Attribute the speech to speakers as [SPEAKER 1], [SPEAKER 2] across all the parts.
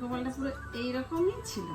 [SPEAKER 1] কপালটা পুরো এইরকমই ছিল।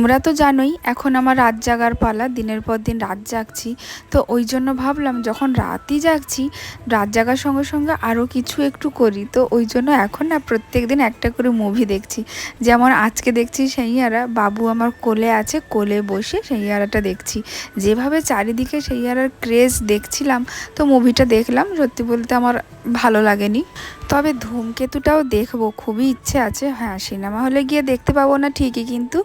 [SPEAKER 2] তোমরা তো জানোই, এখন আমার রাত জাগার পালা, দিনের পর দিন রাত জাগছি। তো ওই জন্য ভাবলাম, যখন রাতই জাগছি, রাত জাগার সঙ্গে সঙ্গে আরও কিছু একটু করি। তো ওই জন্য এখন না প্রত্যেক দিন একটা করে মুভি দেখছি। যেমন আজকে দেখছি সেইয়ারা, বাবু আমার কোলে আছে, কোলে বসে সেইয়ারাটা দেখছি। যেভাবে চারিদিকে সেইয়ারার ক্রেজ দেখছিলাম, তো মুভিটা দেখলাম। সত্যি বলতে আমার ভালো লাগেনি। তবে ধূমকেতুটাও দেখব, খুবই ইচ্ছে আছে। হ্যাঁ সিনেমা হলে গিয়ে দেখতে পাবো না ঠিকই, কিন্তু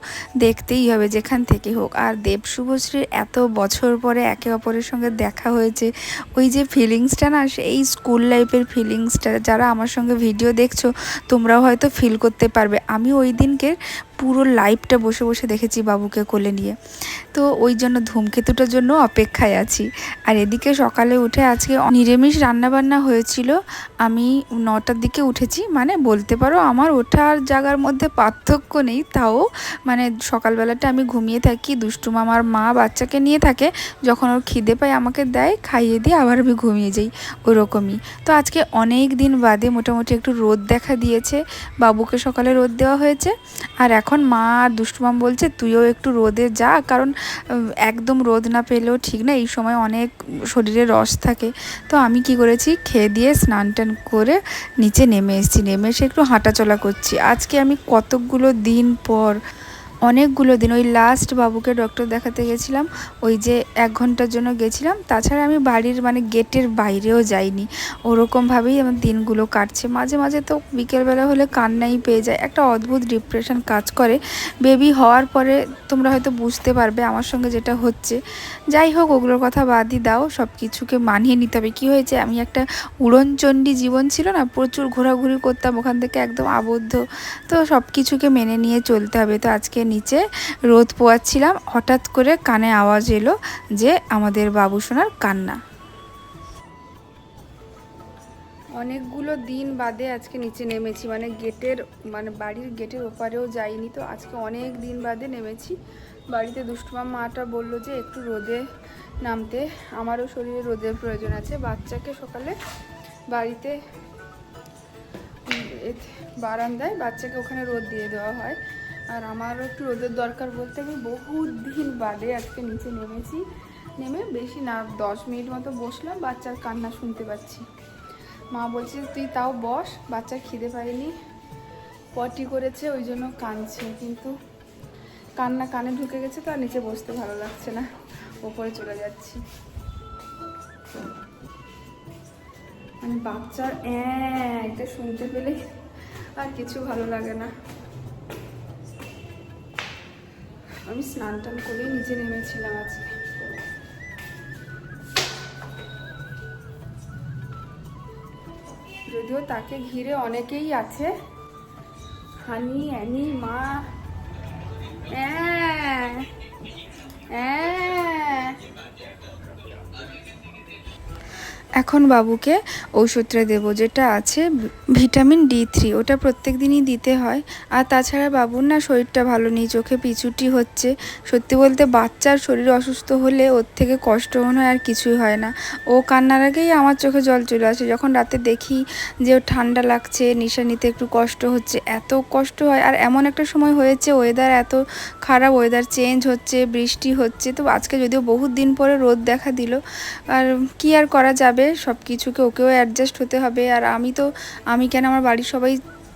[SPEAKER 2] দেখতেই হবে যেখান থেকে হোক। আর দেব শুভশ্রীর এত বছর পরে একে অপরের সঙ্গে দেখা হয়েছে, ওই যে ফিলিংসটা না এই স্কুল লাইফের ফিলিংসটা যারা আমার সঙ্গে ভিডিও দেখছ, তোমরাও হয়তো ফিল করতে পারবে। আমি ওই দিনকে পুরো লাইভটা বসে বসে দেখেছি বাবুকে কোলে নিয়ে। তো ওই জন্য ধূমকেতুটার জন্য অপেক্ষায় আছি। আর এদিকে সকালে উঠে আজকে নিরামিষ রান্নাবান্না হয়েছিল। আমি নটার দিকে উঠেছি মানে বলতে পারো আমার ওঠার জায়গার মধ্যে পার্থক্য নেই, তাও মানে সকালবেলাটা আমি ঘুমিয়ে থাকি, দুষ্টু মামার মা বাচ্চাকে নিয়ে থাকে, যখন ওর খিদে পায় আমাকে দেয়, খাইয়ে দিয়ে আবার আমি ঘুমিয়ে যাই, ওরকমই। তো আজকে অনেক দিন বাদে মোটামুটি একটু রোদ দেখা দিয়েছে, বাবুকে সকালে রোদ দেওয়া হয়েছে, আর এখন মা আর দুষ্টুমাম বলছে, তুইও একটু রোদে যা, কারণ একদম রোদ না পেলেও ঠিক না, এই সময় অনেক শরীরে রস থাকে। তো আমি কি করেছি, খেয়ে দিয়ে স্নান টান করে নিচে নেমে এসেছি। নেমে এসে একটু হাঁটাচলা করছি। আজকে আমি কতকগুলো দিন পর অনেকগুলো দিন, ওই লাস্ট বাবুকে ডক্টর দেখাতে গেছিলাম, ওই যে এক ঘণ্টার জন্য গেছিলাম, তাছাড়া আমি বাড়ির মানে গেটের বাইরেও যাইনি। ওরকমভাবেই আমার দিনগুলো কাটছে। মাঝে মাঝে তো বিকেলবেলা হলে কান্নাই পেয়ে যায়। একটা অদ্ভুত ডিপ্রেশন কাজ করে। বেবি হওয়ার পরে তোমরা হয়তো বুঝতে পারবে আমার সঙ্গে যেটা হচ্ছে। যাই হোক, ওগুলোর কথা বাদই দাও সব কিছুকে মানিয়ে নিতে হবে। কী হয়েছে? আমি একটা উড়নচণ্ডী জীবন ছিল না, প্রচুর ঘোরাঘুরি করতাম, ওখান থেকে একদম আবদ্ধ। তো সব কিছুকে মেনে নিয়ে চলতে হবে। তো আজকে নিচে রোদ পোয়াচ্ছিলাম, হঠাৎ করে কানে আওয়াজ এলো যে আমাদের বাবু সোনার কান্না। অনেকগুলো দিন বাদে আজকে নিচে নেমেছি মানে গেটের মানে বাড়ির গেটের ওপারেও যাইনি তো, আজকে অনেক দিন বাদে নেমেছি। বাড়িতে দুষ্টুমা মাটা বলল যে একটু রোদে নামতে, আমারও শরীরে রোদের প্রয়োজন আছে, বাচ্চাকে সকালে বাড়িতে বারান্দায় বাচ্চাকে ওখানে রোদ দিয়ে দেওয়া হয়। আর আমারও একটু রোদের দরকার বলতে আমি বহুত দিন বাদে আজকে নিচে নেমেছি। নেমে বেশি না, দশ মিনিট মতো বসলাম, বাচ্চার কান্না শুনতে পাচ্ছি। মা বলছে, তুই তাও বস বাচ্চা খিদে পায়নি। পটি করেছে, ওই জন্য কাঁদছে, কিন্তু কান্না কানে ঢুকে গেছে তো আর নিচে বসতে ভালো লাগছে না। ওপরে চলে যাচ্ছি। মানে বাচ্চার এটা শুনতে পেলে আর কিছু ভালো লাগে না। আমি স্নান টান করে নিজে নেমেছিলাম আজকে। যদিও তাকে ঘিরে অনেকেই আছে। হানি, অ্যানি, মা হ্যাঁ হ্যাঁ এখন বাবুকে ঔষধটা দেবো, যেটা আছে ভিটামিন ডি থ্রি, ওটা প্রত্যেক দিনই দিতে হয়। আর তাছাড়া বাবুর না শরীরটা ভালো নেই, চোখে পিছুটি হচ্ছে। সত্যি বলতে বাচ্চার শরীর অসুস্থ হলে ওর থেকে কষ্ট মনে হয় আর কিছুই হয় না। ও কান্নার আগেই আমার চোখে জল চলে আসে, যখন রাতে দেখি যে ওর ঠান্ডা লাগছে, নিশা নিতে একটু কষ্ট হচ্ছে, এত কষ্ট হয়। আর এমন একটা সময় হয়েছে ওয়েদার এত খারাপ ওয়েদার চেঞ্জ হচ্ছে, বৃষ্টি হচ্ছে, তো আজকে যদিও বহুত দিন পরে রোদ দেখা দিল, আর কি আর করা যাবে? সব কিছুকে ওকেও অ্যাডজাস্ট হতে হবে। আর আমি তো আমি কেন আমার বাড়ির সবাই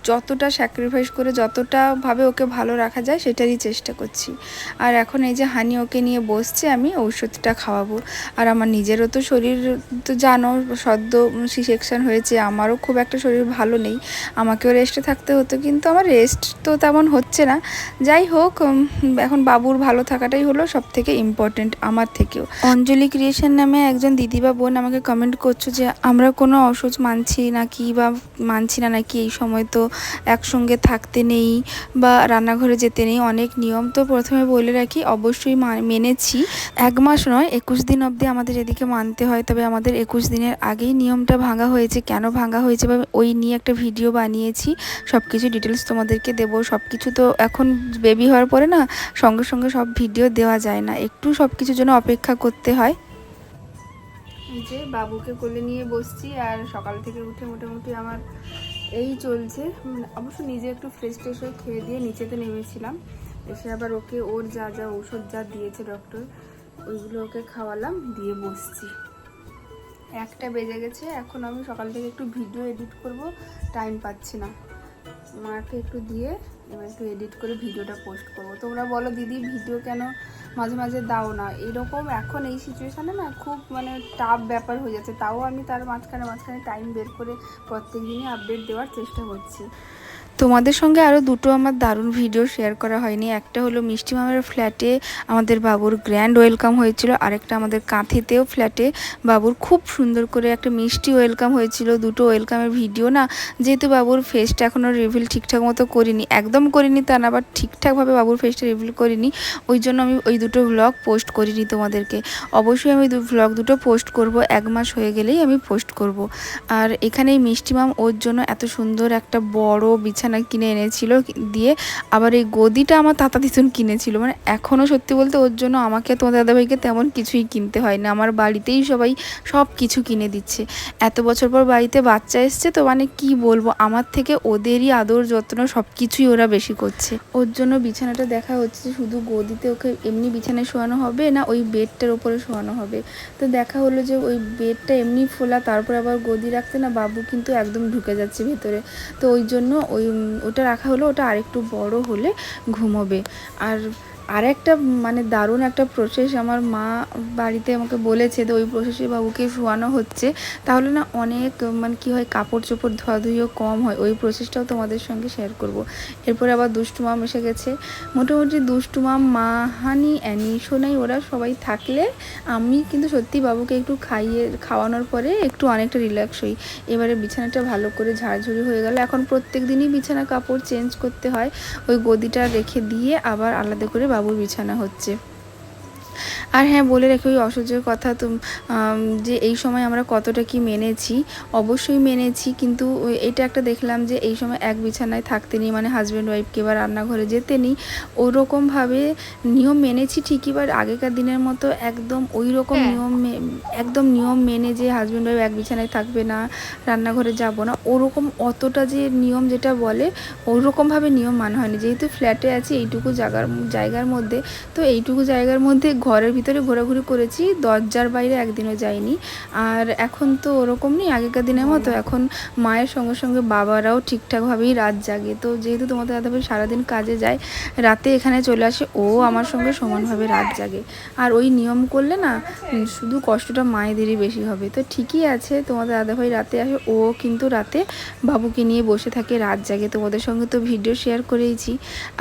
[SPEAKER 2] যতটা স্যাক্রিফাইস করে যতটা ভাবে ওকে ভালো রাখা যায় সেটারই চেষ্টা করছি। আর এখন এই যে হানি ওকে নিয়ে বসছে, আমি ঔষধটা খাওয়াবো। আর আমার নিজেরও তো শরীর তো জানো, সদ্য সি সেকশন হয়েছে, আমারও খুব একটা শরীর ভালো নেই। আমাকেও রেস্টে থাকতে হতো, কিন্তু আমার রেস্ট তো তেমন হচ্ছে না। যাই হোক এখন বাবুর ভালো থাকাটাই হলো সব থেকে ইম্পর্টেন্ট আমার থেকেও। অঞ্জলি ক্রিয়েশন নামে একজন দিদি বা বোন আমাকে কমেন্ট করছ যে, আমরা কোনো ওষুধ মানছি নাকি বা মানছি না নাকি এই সময় তো একসঙ্গে থাকতে নেই বা রান্নাঘরে যেতে নেই, অনেক নিয়ম। তো প্রথমে বলে রাখি, অবশ্যই মেনেছি। এক মাস নয়, একুশ দিন অবধি আমাদের এদিকে মানতে হয়। তবে আমাদের একুশ দিনের আগেই নিয়মটা ভাঙা হয়েছে। কেন ভাঙা হয়েছে বা ওই নিয়ে একটা ভিডিও বানিয়েছি। সব কিছু ডিটেলস তোমাদেরকে দেবো। সব কিছু তো এখন বেবি হওয়ার পরে না, সঙ্গে সঙ্গে সব ভিডিও দেওয়া যায় না। একটু সব কিছুর জন্য অপেক্ষা করতে হয়। যে বাবুকে কোলে নিয়ে বসছি, আর সকাল থেকে উঠে মোটামুটি আমার এই চলছে। অবশ্য নিজে একটু ফ্রেশ ট্রেশ হয়ে খেয়ে দিয়ে নিচেতে নেমেছিলাম। এসে আবার ওকে ওর যা যা ওষুধ যা দিয়েছে ডক্টর ওইগুলো ওকে খাওয়ালাম, দিয়ে বসছি। একটা বেজে গেছে, এখন আমি সকাল থেকে একটু ভিডিও এডিট করব টাইম পাচ্ছি না। মাকে একটু দিয়ে এবার একটু এডিট করে ভিডিওটা পোস্ট করব। তোমরা বলো, দিদি ভিডিও কেন মাঝে মাঝে দাও না? এরকম এখন এই সিচুয়েশানে না খুব মানে টাফ ব্যাপার হয়ে যাচ্ছে। তাও আমি তার মাঝখানে মাঝখানে টাইম বের করে প্রত্যেক দিনই আপডেট দেওয়ার চেষ্টা করছি। তোমাদের সঙ্গে আরও দুটো আমার দারুণ ভিডিও শেয়ার করা হয়নি। একটা হলো মিষ্টি মামের ফ্ল্যাটে আমাদের বাবুর গ্র্যান্ড ওয়েলকাম হয়েছিল, আরেকটা আমাদের কাঁথিতেও ফ্ল্যাটে বাবুর খুব সুন্দর করে একটা মিষ্টি ওয়েলকাম হয়েছিল, দুটো ওয়েলকামের ভিডিও না। যেহেতু বাবুর ফেসটা এখনও রিভিল ঠিকঠাক মতো করিনি, একদম করিনি তা না আবার ঠিকঠাকভাবে বাবুর ফেসটা রিভিল করিনি, ওই জন্য আমি ওই দুটো ভ্লগ পোস্ট করিনি তোমাদেরকে। অবশ্যই আমি ভ্লগ দুটো পোস্ট করব, এক মাস হয়ে গেলেই আমি পোস্ট করব। আর এখানে মিষ্টি মাম ওর জন্য এত সুন্দর একটা বড় বিছানা কিনে এনেছিল, দিয়ে আবার এই গদিটা আমার তাতা দিতুন কিনেছিল। মানে এখনও সত্যি বলতে ওর জন্য আমাকে তোমার দাদাভাইকে তেমন কিছুই কিনতে হয় না। আমার বাড়িতেই সবাই সব কিছু কিনে দিচ্ছে। এত বছর পর বাড়িতে বাচ্চা এসছে তো মানে কি বলব? আমার থেকে ওদেরই আদর যত্ন সব কিছুই ওরা বেশি করছে। ওর জন্য বিছানাটা দেখা হচ্ছে যে শুধু গদিতে ওকে এমনি বিছানায় শোয়ানো হবে না, ওই বেডটার ওপরে শোয়ানো হবে। তো দেখা হলো যে ওই বেডটা এমনি ফোলা, তারপর আবার গদি রাখতে না বাবু কিন্তু একদম ঢুকে যাচ্ছে ভেতরে। তো ওই জন্য ওই ওটা রাখা হলো ওটা আরেকটু বড় হলে ঘুমোবে। আর আর একটা মানে দারুণ একটা প্রসেস আমার মা বাড়িতে আমাকে বলেছে যে ওই প্রসেসে বাবুকে শোয়ানো হচ্ছে। তাহলে না অনেক মানে কি হয় কাপড় চোপড় ধোয়াধুয়িও কম হয়। ওই প্রসেসটাও তোমাদের সঙ্গে শেয়ার করব। এরপরে আবার দুষ্টু মাম এসে গেছে। মোটামুটি দুষ্টু মাম, মা, হানি, অ্যানি, সোনাই ওরা সবাই থাকলে আমি কিন্তু সত্যি বাবুকে একটু খাইয়ে, খাওয়ানোর পরে একটু অনেকটা রিল্যাক্স হই। এবারে বিছানাটা ভালো করে ঝাড়ঝুড়ি হয়ে গেল। এখন প্রত্যেক দিনই বিছানা কাপড় চেঞ্জ করতে হয়। ওই গদিটা রেখে দিয়ে আবার আলাদা করে বাবুর বিছানা হচ্ছে। আর হ্যাঁ বলে রেখে ওই অসহ্যের কথা যে এই সময় আমরা কতটা কি মেনেছি অবশ্যই মেনেছি কিন্তু এটা একটা দেখলাম যে এই সময় এক বিছানায় থাকতে নেই মানে হাজব্যান্ড ওয়াইফকে বা রান্নাঘরে যেতে নেই ওরকমভাবে নিয়ম মেনেছি ঠিকই বাট আগেকার দিনের মতো একদম ওই রকম
[SPEAKER 1] হ্যাঁ।
[SPEAKER 2] নিয়ম একদম নিয়ম মেনে যে হাজব্যান্ড ওয়াইফ এক বিছানায় থাকবে না রান্নাঘরে যাব না ওরকম অতটা যে নিয়ম যেটা বলে ওরকমভাবে নিয়ম মানা হয়নি যেহেতু ফ্ল্যাটে আছি এইটুকু জায়গার জায়গার মধ্যে তো এইটুকু জায়গার মধ্যে ঘরের ভিতরে ঘোরাঘুরি করেছি দরজার বাইরে একদিনও যাইনি। আর এখন তো ওরকম নেই আগেকার দিনের মতো। এখন মায়ের সঙ্গে সঙ্গে বাবারাও ঠিকঠাকভাবেই রাত জাগে। তো যেহেতু তোমাদের দাদাভাই সারাদিন কাজে যায় রাতে এখানে চলে আসে ও আমার সঙ্গে সমানভাবে রাত জাগে। আর ওই নিয়ম করলে না শুধু কষ্টটা মায়েদেরই বেশি হবে। তো ঠিকই আছে তোমাদের দাদাভাই রাতে আসে ও কিন্তু রাতে বাবুকে নিয়ে বসে থাকে রাত জাগে। তোমাদের সঙ্গে তো ভিডিও শেয়ার করেইছি।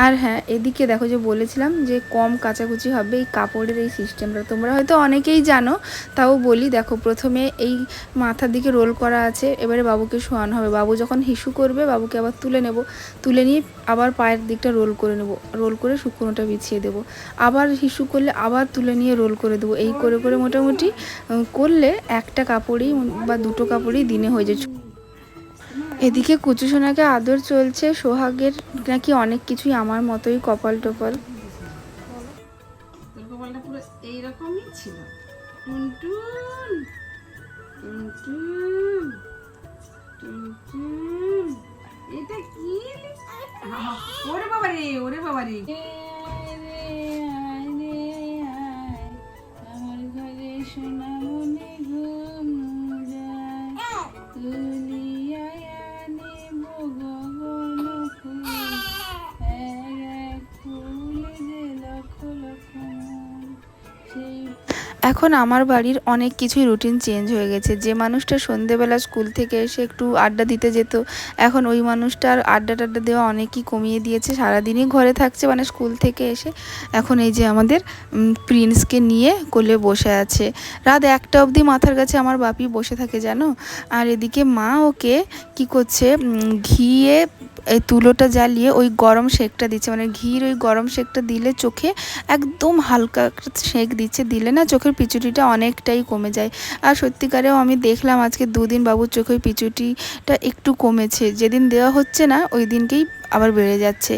[SPEAKER 2] আর হ্যাঁ এদিকে দেখো যে বলেছিলাম যে কম কাচাকুচি হবে এই কাপড়ের এই সিস্টেমটা তোমরা হয়তো অনেকেই জানো, তাও বলি, দেখো প্রথমে এই মাথার দিকে রোল করা আছে, এবারে বাবুকে শোয়ানো হবে। বাবু যখন হিসু করবে, বাবুকে আবার তুলে নেব। তুলে নিয়ে আবার পায়ের দিকটা রোল করে নেব। রোল করে শুকনোটা বিছিয়ে দেব। আবার হিসু করলে আবার তুলে নিয়ে রোল করে দেবো। এই করে করে মোটামুটি করলে একটা কাপড়ই বা দুটো কাপড়ই দিনে হয়ে যায়। এদিকে কুচু সোনাকে আদর চলছে। সোহাগের নাকি অনেক কিছুই আমার মতোই কপাল টপাল
[SPEAKER 1] ওরে বাবা
[SPEAKER 2] এখন আমার বাড়ির অনেক কিছুই রুটিন চেঞ্জ হয়ে গেছে। যে মানুষটা সন্ধেবেলা স্কুল থেকে এসে একটু আড্ডা দিতে যেত, এখন ওই মানুষটার আড্ডা টাড্ডা দেওয়া অনেকই কমিয়ে দিয়েছে। সারাদিনই ঘরে থাকছে মানে স্কুল থেকে এসে এখন এই যে আমাদের প্রিন্সকে নিয়ে কোলে বসে আছে। রাত একটা অবধি মাথার কাছে আমার বাপি বসে থাকে, জানো? আর এদিকে মা ওকে কি করছে ঘিয়ে এই তুলোটা জ্বালিয়ে ওই গরম শেকটা দিচ্ছে। মানে ঘির ওই গরম শেকটা দিলে চোখে একদম হালকা সেক দিচ্ছে, দিলে না চোখের পিচুটিটা অনেকটাই কমে যায়। আর সত্যিকারেও আমি দেখলাম আজকে দুদিন বাবুর চোখে ওই পিচুটিটা একটু কমেছে। যেদিন দেওয়া হচ্ছে না, ওই দিনকেই আবার বেড়ে যাচ্ছে।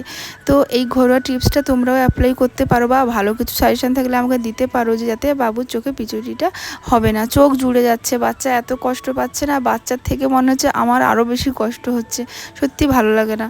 [SPEAKER 2] তো এই ঘরোয়া টিপসটা তোমরাও অ্যাপ্লাই করতে পারো বা ভালো কিছু সাজেশান থাকলে আমাকে দিতে পারো যে যাতে বাবুর চোখে পিচুটিটা হবে না। চোখ জুড়ে যাচ্ছে, বাচ্চা এত কষ্ট পাচ্ছে না, বাচ্চার থেকে মনে হচ্ছে আমার আরও বেশি কষ্ট হচ্ছে। সত্যি ভালো লাগে না।